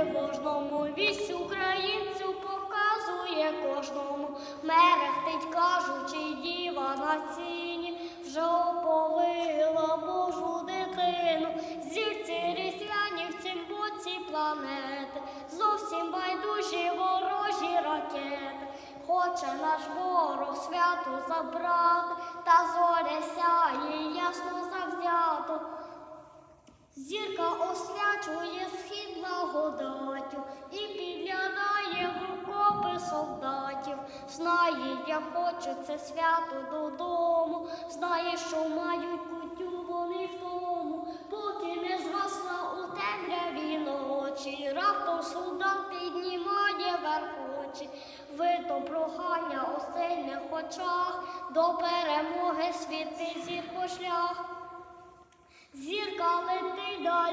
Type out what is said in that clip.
тривожному, вісь українцю показує кожному, мерехтить, кажучи, діва на сіні, вже оповила Божу дитину, зірці рісляні в цім боці планети, зовсім байдужі ворожі ракети, хоче наш ворог свято забрати, та зоря сяє ясно завзято. Зірка освячує східного. Я хочу це свято додому. Знає, що мають кутю вони в тому, поки не згасла у темряві ночі. Раптом солдат піднімає вверх очі. Видно прохання у сильних очах, до перемоги світи зірко шлях. Зірка летить далі.